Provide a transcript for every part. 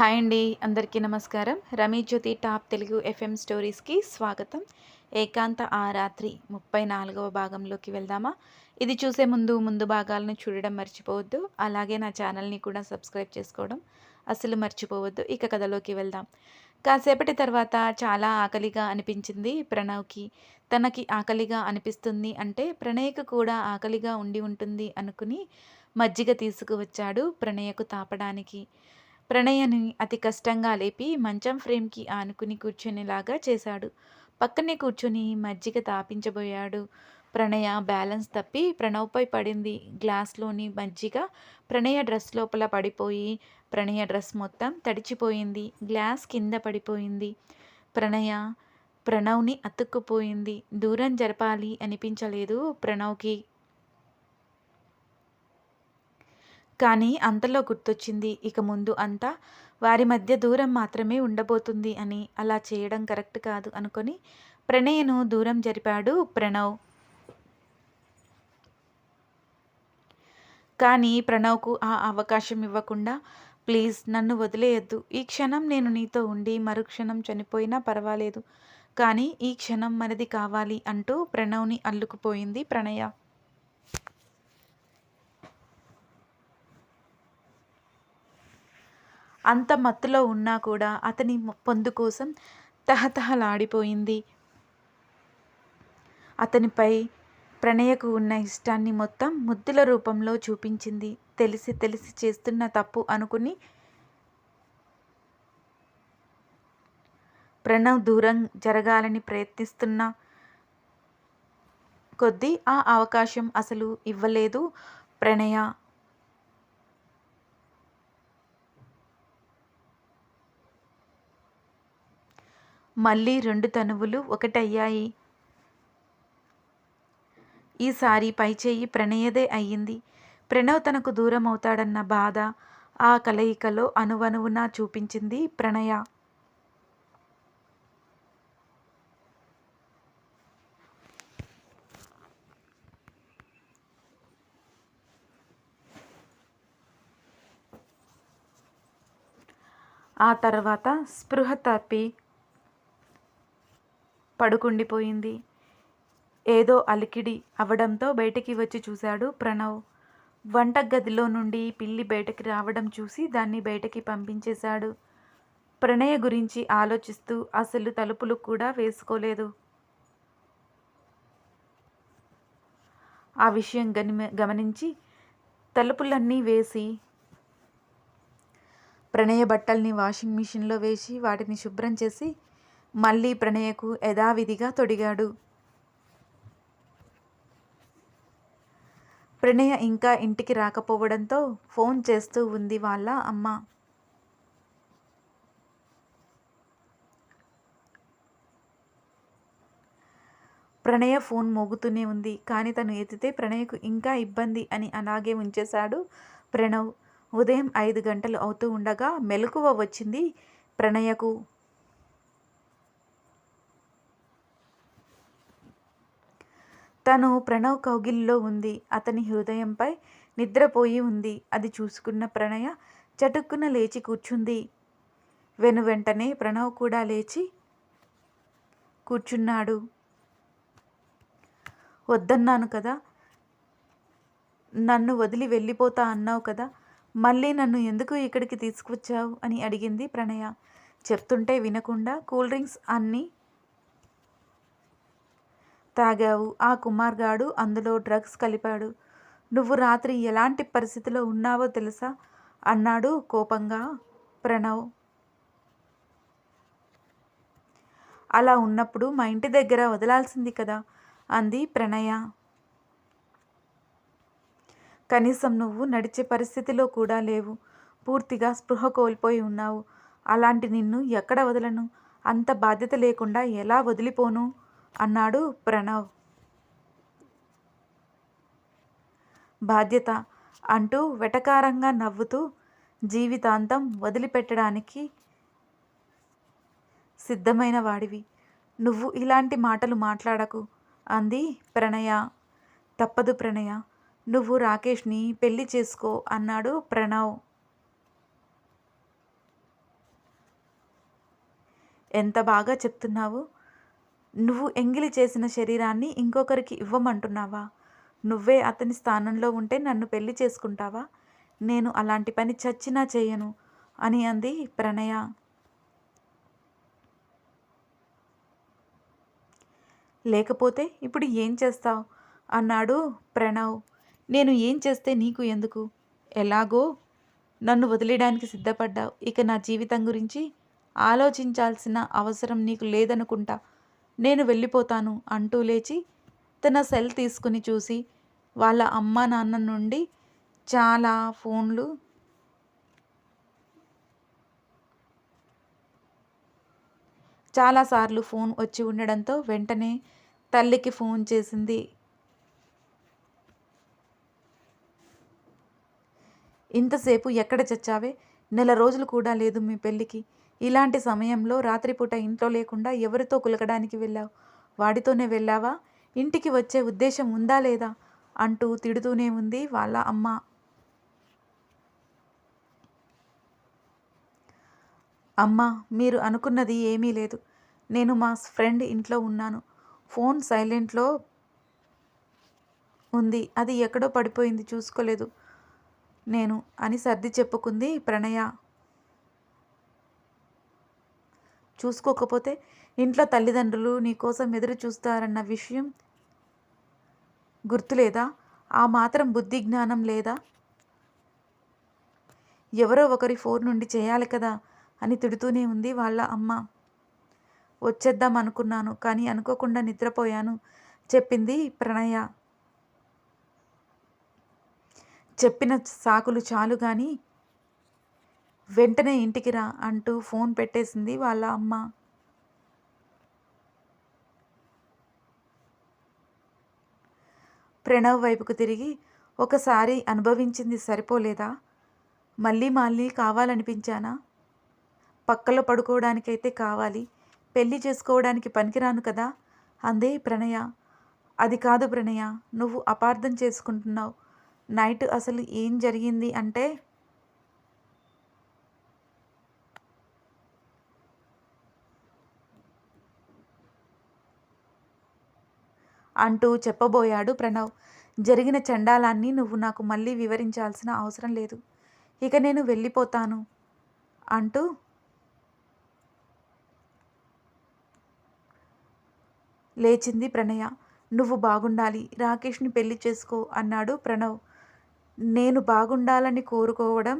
Hi అండి అందరికీ నమస్కారం. Rummy Jyothi top Telugu FM స్టోరీస్కి స్వాగతం. ఏకాంత ఆ రాత్రి ముప్పై నాలుగవ భాగంలోకి వెళ్దామా? ఇది చూసే ముందు ముందు భాగాలను చూడడం మర్చిపోవద్దు. అలాగే నా ఛానల్ని కూడా సబ్స్క్రైబ్ చేసుకోవడం అసలు మర్చిపోవద్దు. ఇక కథలోకి వెళ్దాం. కాసేపటి తర్వాత చాలా ఆకలిగా అనిపించింది ప్రణవ్కి. తనకి ఆకలిగా అనిపిస్తుంది అంటే ప్రణయ్కు కూడా ఆకలిగా ఉండి ఉంటుంది అనుకుని మజ్జిగ తీసుకువచ్చాడు ప్రణయకు తాపడానికి. ప్రణయని అతి కష్టంగా లేపి మంచం ఫ్రేమ్కి ఆనుకుని కూర్చునేలాగా చేశాడు. పక్కనే కూర్చొని మజ్జిగ తాపించబోయాడు. ప్రణయ బ్యాలెన్స్ తప్పి ప్రణవ్పై పడింది. గ్లాస్లోని మజ్జిగ ప్రణయ డ్రెస్ లోపల పడిపోయి ప్రణయ డ్రెస్ మొత్తం తడిచిపోయింది. గ్లాస్ కింద పడిపోయింది. ప్రణయ ప్రణవ్ని అతుక్కుపోయింది. దూరం జరపాలి అనిపించలేదు ప్రణవ్కి. కానీ అంతలో గుర్తొచ్చింది ఇక ముందు అంతా వారి మధ్య దూరం మాత్రమే ఉండబోతుంది అని అలా చేయడం కరెక్ట్ కాదు అనుకొని ప్రణయ్ను దూరం జరిపాడు ప్రణవ్. కానీ ప్రణవ్కు ఆ అవకాశం ఇవ్వకుండా ప్లీజ్ నన్ను వదిలేయద్దు. ఈ క్షణం నేను నీతో ఉండి మరుక్షణం చనిపోయినా పర్వాలేదు. కానీ ఈ క్షణం మనది కావాలి అంటూ ప్రణవ్ని అల్లుకుపోయింది ప్రణయ. అంత మత్తులో ఉన్నా కూడా అతని పొందు కోసం తహతహలాడిపోయింది. అతనిపై ప్రణయకు ఉన్న ఇష్టాన్ని మొత్తం ముద్దుల రూపంలో చూపించింది. తెలిసి తెలిసి చేస్తున్న తప్పు అనుకుని ప్రణవ్ దూరం జరగాలని ప్రయత్నిస్తున్న కొద్దీ ఆ అవకాశం అసలు ఇవ్వలేదు ప్రణయ. మళ్ళీ రెండు తనువులు ఒకటయ్యాయి. ఈసారి పైచేయి ప్రణయదే అయ్యింది. ప్రణవ్ తనకు దూరం అవుతాడన్న బాధ ఆ కలయికలో అనువనువునా చూపించింది ప్రణయ. ఆ తర్వాత స్పృహ తప్పి పడుకుండిపోయింది. ఏదో అలికిడి అవడంతో బయటికి వచ్చి చూశాడు ప్రణవ్. వంట గదిలో నుండి పిల్లి బయటకి రావడం చూసి దాన్ని బయటకి పంపించేశాడు. ప్రణయ గురించి ఆలోచిస్తూ అసలు తలుపులు కూడా వేసుకోలేదు. ఆ విషయం గని గమనించి తలుపులన్నీ వేసి ప్రణయ బట్టల్ని వాషింగ్ మిషన్లో వేసి వాటిని శుభ్రం చేసి మళ్ళీ ప్రణయకు యథావిధిగా తొడిగాడు. ప్రణయ ఇంకా ఇంటికి రాకపోవడంతో ఫోన్ చేస్తూ ఉంది వాళ్ళ అమ్మ. ప్రణయ ఫోన్ మోగుతూనే ఉంది. కానీ తను ఎత్తితే ప్రణయకు ఇంకా ఇబ్బంది అని అలాగే ఉంచేశాడు ప్రణవ్. ఉదయం ఐదు గంటలు అవుతూ ఉండగా మెలకువ వచ్చింది ప్రణయకు. తను ప్రణవ్ కౌగిల్లో ఉంది. అతని హృదయంపై నిద్రపోయి ఉంది. అది చూసుకున్న ప్రణయ చటుక్కున లేచి కూర్చుంది. వెను వెంటనే ప్రణవ్ కూడా లేచి కూర్చున్నాడు. వద్దన్నాను కదా. నన్ను వదిలి వెళ్ళిపోతా అన్నావు కదా. మళ్ళీ నన్ను ఎందుకు ఇక్కడికి తీసుకువచ్చావు అని అడిగింది ప్రణయ. చెప్తుంటే వినకుండా కూల్ డ్రింక్స్ అన్నీ తాగావు. ఆ కుమార్ గాడు అందులో డ్రగ్స్ కలిపాడు. నువ్వు రాత్రి ఎలాంటి పరిస్థితిలో ఉన్నావో తెలుసా? అన్నాడు కోపంగా ప్రణవ్. అలా ఉన్నప్పుడు మా ఇంటి దగ్గర వదలాల్సింది కదా? అంది ప్రణయ. కనీసం నువ్వు నడిచే పరిస్థితిలో కూడా లేవు. పూర్తిగా స్పృహ కోల్పోయి ఉన్నావు. అలాంటి నిన్ను ఎక్కడ వదలను? అంత బాధ్యత లేకుండా ఎలా వదిలిపోను? అన్నాడు ప్రణవ్. బాధ్యత అంటూ వెటకారంగా నవ్వుతూ జీవితాంతం వదిలిపెట్టడానికి సిద్ధమైన వాడివి. నువ్వు ఇలాంటి మాటలు మాట్లాడకు అంది ప్రణయ. తప్పదు ప్రణయ నువ్వు రాకేష్ని పెళ్ళి చేసుకో అన్నాడు ప్రణవ్. ఎంత బాగా చెప్తున్నావు? నువ్వు ఎంగిలి చేసిన శరీరాన్ని ఇంకొకరికి ఇవ్వమంటున్నావా? నువ్వే అతని స్థానంలో ఉంటే నన్ను పెళ్ళి చేసుకుంటావా? నేను అలాంటి పని చచ్చినా చేయను అని అంది ప్రణయ. లేకపోతే ఇప్పుడు ఏం చేస్తావు? అన్నాడు ప్రణవ్. నేను ఏం చేస్తే నీకు ఎందుకు? ఎలాగో? నన్ను వదిలేయడానికి సిద్ధపడ్డావు. ఇక నా జీవితం గురించి ఆలోచించాల్సిన అవసరం నీకు లేదనుకుంటా. నేను వెళ్ళిపోతాను అంటూ లేచి తన సెల్ తీసుకుని చూసి వాళ్ళ అమ్మ నాన్న నుండి చాలా ఫోన్లు చాలాసార్లు ఫోన్ వచ్చి ఉండడంతో వెంటనే తల్లికి ఫోన్ చేసింది. ఇంతసేపు ఎక్కడ చచ్చావే? నెల రోజులు కూడా లేదు మీ పెళ్ళికి. ఇలాంటి సమయంలో రాత్రిపూట ఇంట్లో లేకుండా ఎవరితో కులకడానికి వెళ్ళావు? వాడితోనే వెళ్ళావా? ఇంటికి వచ్చే ఉద్దేశం ఉందా లేదా? అంటూ తిడుతూనే ఉంది వాళ్ళ అమ్మ. అమ్మ మీరు అనుకున్నది ఏమీ లేదు. నేను మా ఫ్రెండ్ ఇంట్లో ఉన్నాను. ఫోన్ సైలెంట్లో ఉంది. అది ఎక్కడో పడిపోయింది. చూసుకోలేదు నేను అని సర్ది చెప్పుకుంది ప్రణయ. చూసుకోకపోతే ఇంట్లో తల్లిదండ్రులు నీకోసం ఎదురు చూస్తారన్న విషయం గుర్తులేదా? ఆ మాత్రం బుద్ధి జ్ఞానం లేదా? ఎవరో ఒకరి ఫోన్ నుండి చేయాలి కదా అని తిడుతూనే ఉంది వాళ్ళ అమ్మ. వచ్చేద్దాం అనుకున్నాను కానీ అనుకోకుండా నిద్రపోయాను చెప్పింది ప్రణయ. చెప్పిన సాకులు చాలు కానీ వెంటనే ఇంటికి రా అంటూ ఫోన్ పెట్టేసింది వాళ్ళ అమ్మ. ప్రణవ్ వైపుకు తిరిగి ఒకసారి అనుభవించింది సరిపోలేదా? మళ్ళీ మళ్ళీ కావాలనిపించానా? పక్కలో పడుకోవడానికైతే కావాలి పెళ్ళి చేసుకోవడానికి పనికిరాను కదా? అందే ప్రణయ. అది కాదు ప్రణయ నువ్వు అపార్థం చేసుకుంటున్నావు. నైట్ అసలు ఏం జరిగింది అంటే అంటూ చెప్పబోయాడు ప్రణవ్. జరిగిన చండాలాన్ని నువ్వు నాకు మళ్ళీ వివరించాల్సిన అవసరం లేదు. ఇక నేను వెళ్ళిపోతాను అంటూ లేచింది ప్రణయ. నువ్వు బాగుండాలి రాకేష్ని పెళ్ళి చేసుకో అన్నాడు ప్రణవ్. నేను బాగుండాలని కోరుకోవడం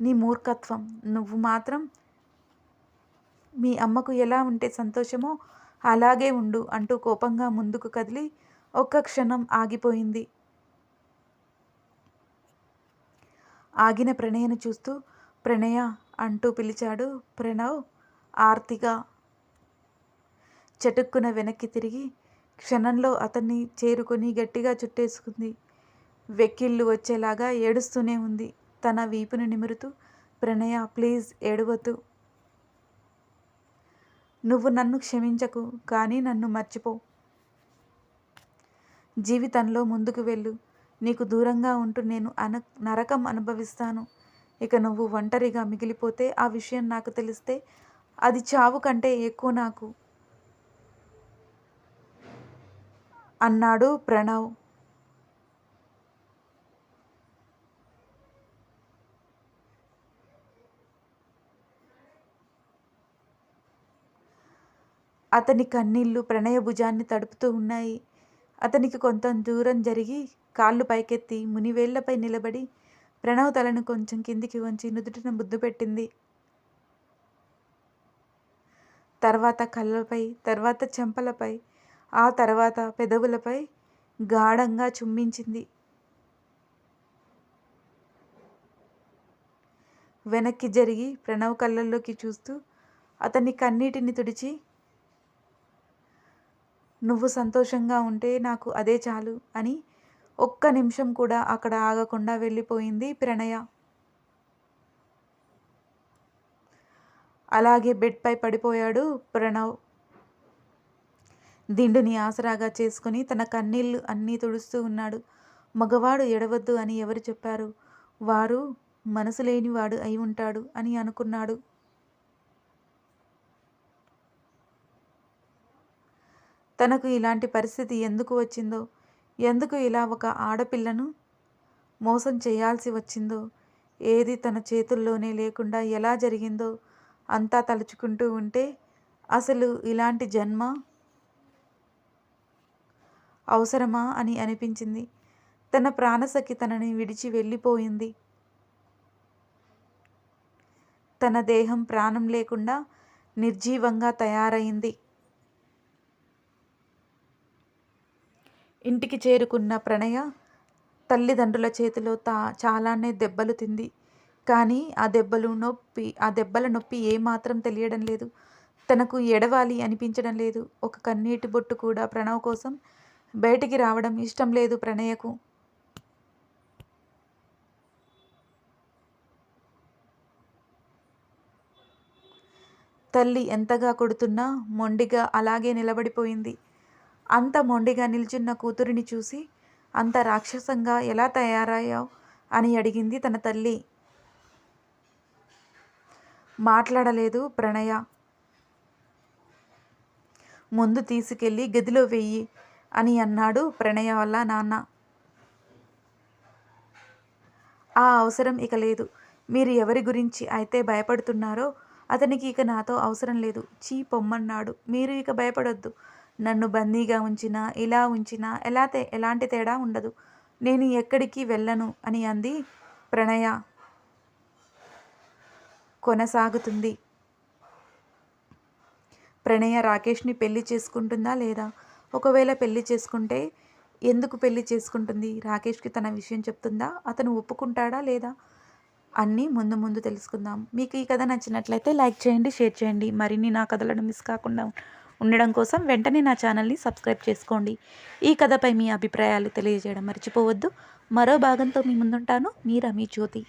నీ మూర్ఖత్వం. నువ్వు మాత్రం మీ అమ్మకు ఎలా ఉంటే సంతోషమో అలాగే ఉండు అంటూ కోపంగా ముందుకు కదిలి ఒక్క క్షణం ఆగిపోయింది. ఆగిన ప్రణయను చూస్తూ ప్రణయ అంటూ పిలిచాడు ప్రణవ్ ఆర్తిగా. చటుక్కున వెనక్కి తిరిగి క్షణంలో అతన్ని చేరుకొని గట్టిగా చుట్టేసుకుంది. వెక్కిళ్ళు వచ్చేలాగా ఏడుస్తూనే ఉంది. తన వీపును నిమురుతూ ప్రణయ ప్లీజ్ ఏడవద్దు. నువ్వు నన్ను క్షమించకు కానీ నన్ను మర్చిపో. జీవితంలో ముందుకు వెళ్ళు. నీకు దూరంగా ఉంటూ నేను అన నరకం అనుభవిస్తాను. ఇక నువ్వు ఒంటరిగా మిగిలిపోతే ఆ విషయం నాకు తెలిస్తే అది చావు కంటే ఎక్కువ నాకు. అన్నాడు ప్రణవ్. అతని కన్నీళ్ళు ప్రణయ భుజాన్ని తడుపుతూ ఉన్నాయి. అతనికి కొంత దూరం జరిగి కాళ్ళు పైకెత్తి మునివేళ్ళపై నిలబడి ప్రణవ్ తలను కొంచెం కిందికి వంచి నుదుటిన ముద్దు పెట్టింది. తర్వాత కళ్ళపై తర్వాత చెంపలపై ఆ తర్వాత పెదవులపై గాఢంగా చుమ్మించింది. వెనక్కి జరిగి ప్రణవ్ కళ్ళల్లోకి చూస్తూ అతని కన్నీటిని తుడిచి నువ్వు సంతోషంగా ఉంటే నాకు అదే చాలు అని ఒక్క నిమిషం కూడా అక్కడ ఆగకుండా వెళ్ళిపోయింది ప్రణయ. అలాగే బెడ్పై పడిపోయాడు ప్రణవ్. దిండుని ఆసరాగా చేసుకుని తన కన్నీళ్ళు అన్నీ తుడుస్తూ ఉన్నాడు. మగవాడు ఎడవద్దు అని ఎవరు చెప్పారు? వారు మనసు లేనివాడు అయి ఉంటాడు అని అనుకున్నాడు. తనకు ఇలాంటి పరిస్థితి ఎందుకు వచ్చిందో? ఎందుకు ఇలా ఒక ఆడపిల్లను మోసం చేయాల్సి వచ్చిందో? ఏది తన చేతుల్లోనే లేకుండా ఎలా జరిగిందో అంతా తలుచుకుంటూ ఉంటే అసలు ఇలాంటి జన్మ అవసరమా అని అనిపించింది. తన ప్రాణసఖి తనని విడిచి వెళ్ళిపోయింది. తన దేహం ప్రాణం లేకుండా నిర్జీవంగా తయారైంది. ఇంటికి చేరుకున్న ప్రణయ తల్లిదండ్రుల చేతిలో తా చాలానే దెబ్బలు తింది. కానీ ఆ దెబ్బలు నొప్పి ఆ దెబ్బల నొప్పి ఏమాత్రం తెలియడం లేదు. తనకు ఎడవాలి అనిపించడం లేదు. ఒక కన్నీటి బొట్టు కూడా ప్రణవ్ కోసం బయటికి రావడం ఇష్టం లేదు ప్రణయకు. తల్లి ఎంతగా కొడుతున్నా మొండిగా అలాగే నిలబడిపోయింది. అంత మొండిగా నిల్చున్న కూతురిని చూసి అంత రాక్షసంగా ఎలా తయారయ్యావు? అని అడిగింది తన తల్లి. మాట్లాడలేదు ప్రణయ. ముందు తీసుకెళ్ళి గదిలో వెయ్యి అని అన్నాడు ప్రణయ వల్ల నాన్న. ఆ అవసరం ఇక లేదు. మీరు ఎవరి గురించి అయితే భయపడుతున్నారో అతనికి ఇక నాతో అవసరం లేదు. చీ పొమ్మన్నాడు. మీరు ఇక భయపడొద్దు. నన్ను బందీగా ఉంచినా ఇలా ఉంచినా ఎలా తే ఎలాంటి తేడా ఉండదు. నేను ఎక్కడికి వెళ్ళను అని అంది ప్రణయ. కొనసాగుతుంది. ప్రణయ రాకేష్ని పెళ్ళి చేసుకుంటుందా లేదా? ఒకవేళ పెళ్ళి చేసుకుంటే ఎందుకు పెళ్ళి చేసుకుంటుంది? రాకేష్కి తన విషయం చెప్తుందా? అతను ఒప్పుకుంటాడా లేదా? అన్నీ ముందు ముందు తెలుసుకుందాం. మీకు ఈ కథ నచ్చినట్లయితే లైక్ చేయండి షేర్ చేయండి. మరిన్ని నా కథలను మిస్ కాకుండా ఉండడం కోసం వెంటనే నా ఛానల్ని సబ్స్క్రైబ్ చేసుకోండి. ఈ కథపై మీ అభిప్రాయాలు తెలియజేయడం మర్చిపోవద్దు. మరో భాగంతో మీ ముందుంటాను. మీ రమీ జ్యోతి.